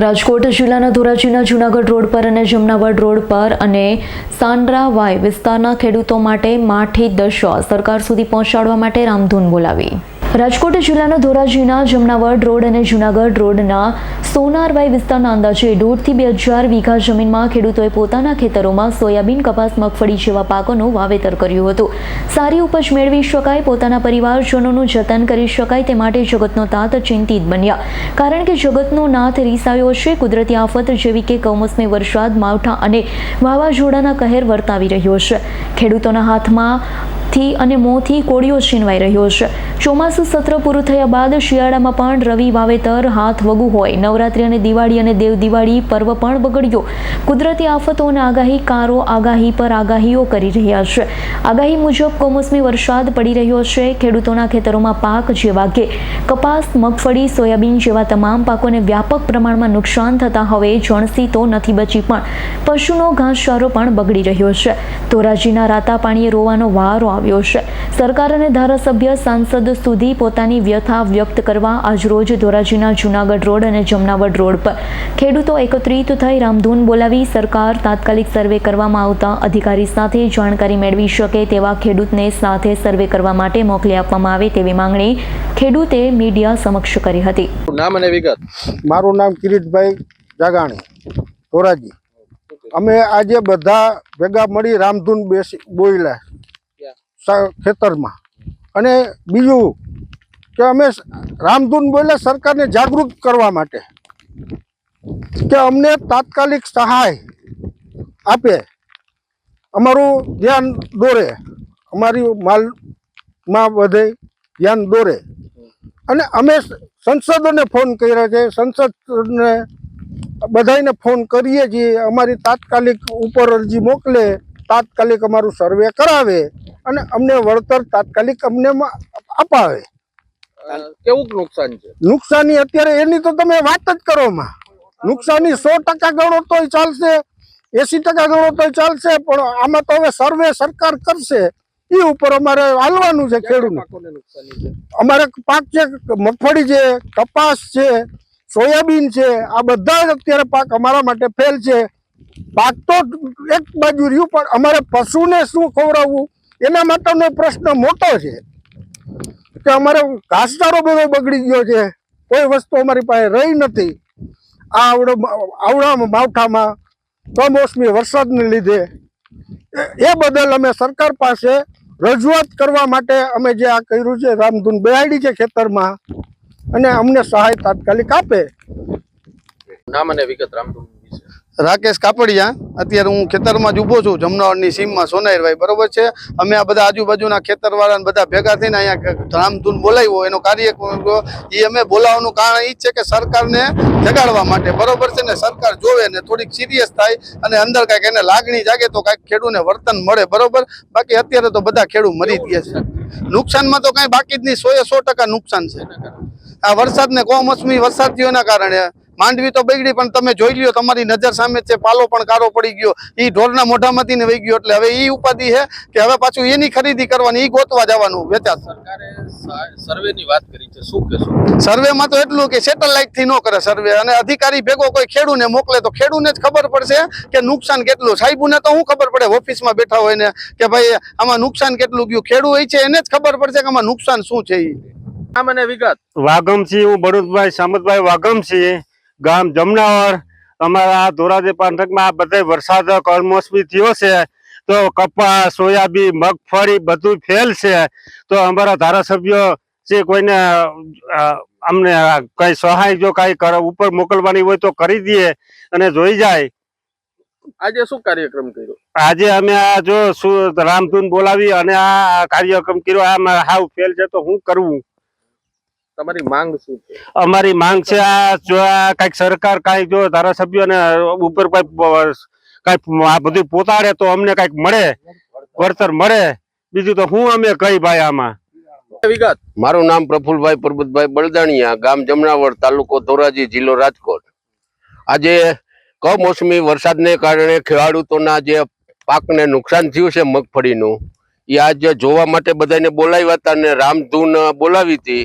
રાજકોટ જિલ્લાના ધોરાજીના જૂનાગઢ રોડ પર અને જમનાવડ રોડ પર અને સાંડરાવાય વિસ્તારના ખેડૂતો માટે માઠી દશા સરકાર સુધી પહોંચાડવા માટે રામધૂન બોલાવી. રાજકોટ જિલ્લાના ધોરાજીના જમનાવડ રોડ અને જૂનાગઢ રોડના સોનારવાઈ વિસ્તારના અંદાજે દોઢથી બે હજાર વીઘા જમીનમાં ખેડૂતોએ પોતાના ખેતરોમાં સોયાબીન, કપાસ, મગફળી જેવા પાકોનું વાવેતર કર્યું હતું. સારી ઉપજ મેળવી શકાય, પોતાના પરિવારજનોનું જતન કરી શકાય તે માટે જગતનો તાત ચિંતિત બન્યા. કારણ કે જગતનો નાથ રીસાયો છે, કુદરતી આફત જેવી કે કમોસમી વરસાદ, માવઠા અને વાવાઝોડાના કહેર વર્તાવી રહ્યો છે. ખેડૂતોના હાથમાં થી અને મોંથી કોળિયો છીનવાઈ રહ્યો છે. ચોમાસું સત્ર પૂરું થયા બાદ શિયાળામાં પણ રવિ વાવેતર હાથ વગું હોય. નવરાત્રિ અને દિવાળી અને દેવ દિવાળી પર્વ પણ બગડ્યો. કુદરતી આફતો અને આગાહીકારો આગાહી પર આગાહીઓ કરી રહ્યા છે. આગાહી મુજબ કમોસમી વરસાદ પડી રહ્યો છે. ખેડૂતોના ખેતરોમાં પાક જેવા કે કપાસ, મગફળી, સોયાબીન જેવા તમામ પાકોને વ્યાપક પ્રમાણમાં નુકસાન થતા હવે જણસી તો નથી બચી પણ. પશુનો ઘાસચારો પણ બગડી રહ્યો છે. ધોરાજીના રાતા પાણીએ રોવાનો વારો આવ્યો છે. સરકાર અને ધારાસભ્ય સાંસદ સુધી પોતાની વ્યથા વ્યક્ત કરવા આજરોજ ધોરાજીના જૂનાગઢ રોડ અને જમનાવડ રોડ પર ખેડૂતો એકત્રિત થઈ રામધૂન બોલાવી સરકાર તાત્કાલિક સર્વે કરવામાં આવતા અધિકારી સાથે જાણકારી મેળવી શકે તેવા ખેડૂતને સાથે સર્વે કરવા માટે મોકલી આપવામાં આવે તેવી માંગણી ખેડૂતે મીડિયા સમક્ષ કરી હતી. નામ અને વિગત. મારું નામ કિરીટભાઈ જાગાણી ધોરાજી. અમે આજે બધા ભેગા મળી રામધૂન બેસી બોલ્યા ખેતરમાં. અને બીજું કે અમે રામધૂન બોલ્યા સરકારને જાગૃત કરવા માટે કે અમને તાત્કાલિક સહાય આપે. અમારું ધ્યાન દોરે. અમારી માલમાં વધે ધ્યાન દોરે. અને અમે સંસદોને ફોન કર્યા છે. સંસદને બધાને ફોન કરીએ છીએ. અમારી તાત્કાલિક ઉપર અરજી મોકલે. તાત્કાલિક અમારું સર્વે કરાવે અને અમને વળતર તાત્કાલિક અમને અપાવે. કેવું નુકસાન છે? નુકસાની અત્યારે એની તો તમે વાત જ કરો માં નુકસાની સો ટકા ગણો તોય ચાલશે એસી ટકા ગણો તોય ચાલશે પણ આમાં તો હવે સર્વે સરકાર કરશે. એ ઉપર અમારે હાલવાનું છે ખેડૂત અમારે પાક છે મગફળી છે કપાસ છે સોયાબીન છે આ બધા જ અત્યારે પાક અમારા માટે ફેલ છે. પાક તો એક બાજુ રહ્યું, પણ અમારે પશુને શું ખવડાવવું? એના માટેનો પ્રશ્ન મોટો છે. કે અમારે ઘાસચારો બધો બગડી ગયો છે. કોઈ વસ્તુ અમારી પાસે રહી નથી. આ આવડો આવડા માવઠામાં કમોસમી વરસાદને લીધે. એ- બદલ અમે સરકાર પાસે રજૂઆત કરવા માટે અમે જે આ કર્યું છે, રામધૂન બેહાડી છે ખેતરમાં, અને અમને સહાય તાત્કાલિક આપે. નામ અને વિગત રામધૂન રાકેશ કાપડિયા, અત્યારે હું ખેતરમાં જ ઊભો છું જમનાવડની સીમમાં સોનાઈરભાઈ, બરોબર છે? અમે આ બધા આજુબાજુના ખેતરવાળાને બધા ભેગા થઈને અહીંયા ધામધૂન બોલાવ્યો, એનો કાર્ય એ અમે બોલાવવાનું કારણ એ છે કે સરકારને જગાડવા માટે, બરોબર છે ને? સરકાર જોવે ને થોડીક સિરિયસ થાય અને અંદર કાંઈક એને લાગણી જાગે તો કાંઈક ખેડૂને વર્તન મળે, બરોબર? બાકી અત્યારે તો બધા ખેડૂત મરી ગયા છે. નુકસાનમાં તો કાંઈ બાકી જ નહીં, સો એ સો ટકા નુકસાન છે. આ વરસાદને કોમોસમી વરસાદ થયો કારણે માંડવી તો બગડી પણ તમે જોઈ લ્યો તમારી નજર સામે છે પાલો પણ કારો પડી ગયો. એ ઢોરના મોઢામાંથી ને વહી ગયો એટલે હવે એ ઉપાધિ છે કે હવે પાછું એની ખરીદી કરવાની એ ગોતવા જવાનું વેચાત સરકારે સર્વે ની વાત કરી છે શું કહેશો? સર્વેમાં તો એટલું કે સેટેલાઇટથી ન કરે સર્વે અને અધિકારી ભેગો કોઈ ખેડૂને મોકલે તો ખેડૂને જ ખબર પડશે કે નુકસાન કેટલું. સાહેબુને તો શું ખબર પડે ઓફિસમાં બેઠા હોય ને કે ભાઈ આમાં નુકસાન કેટલું ગયું? ખેડૂ હોય છે એને જ ખબર પડશે કે આમાં નુકસાન શું છે એ નામ અને વિગત. વાગમસિંહ હું ભરૂચભાઈ સામતભાઈ વાગમસિંહ ગામ જમનાવર. અમારા ધોરાજી પંથકમાં આ બધે વરસાદ કમોસમી થયો છે. તો કપાસ સોયાબીન મગફળી બધું ફેલ છે. તો અમારા ધારાસભ્યો જે કોઈને અમને આ કઈ સહાય જો કઈ કર ઉપર મોકલવાની હોય તો કરી દઈએ અને જોઈ જાય. આજે શું કાર્યક્રમ કર્યો? આજે અમે આ જો શું રામધૂન બોલાવી અને આ કાર્યક્રમ કર્યો આમાં હાવ ફેલ છે તો હું કરવું? તમારી માંગ શું છે? અમારી માંગ છે આ જો આ કંઈક સરકાર કઈ જો ધારાસભ્યોને ઉપર કઈ કઈ આ બધું પોતાડે તો અમને કંઈક મળે વળતર મળે. બીજું તો હું અમે કઈ ભાઈ આમાં? વિગત. મારું નામ પ્રફુલભાઈ પરબતભાઈ બળદાણિયા ગામ જમનાવડ તાલુકો ધોરાજી જિલ્લો રાજકોટ. આજે કમોસમી વરસાદને કારણે ખેડૂતોના જે પાકને નુકસાન થયું છે મગફળીનું એ આજે જોવા માટે બધાને બોલાવ્યા હતા અને રામધૂન બોલાવી હતી.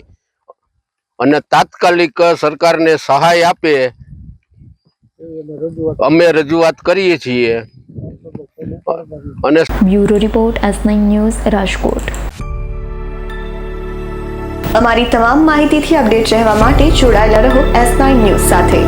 અને તાત્કાલિક સરકારને સહાય આપે અમે રજૂઆત કરીએ છીએ. અને bureau report S nine news Rajkot. અમારી તમામ માહિતીથી અપડેટ રહેવા માટે જોડાયેલા રહો એસ નાઇન ન્યૂઝ સાથે.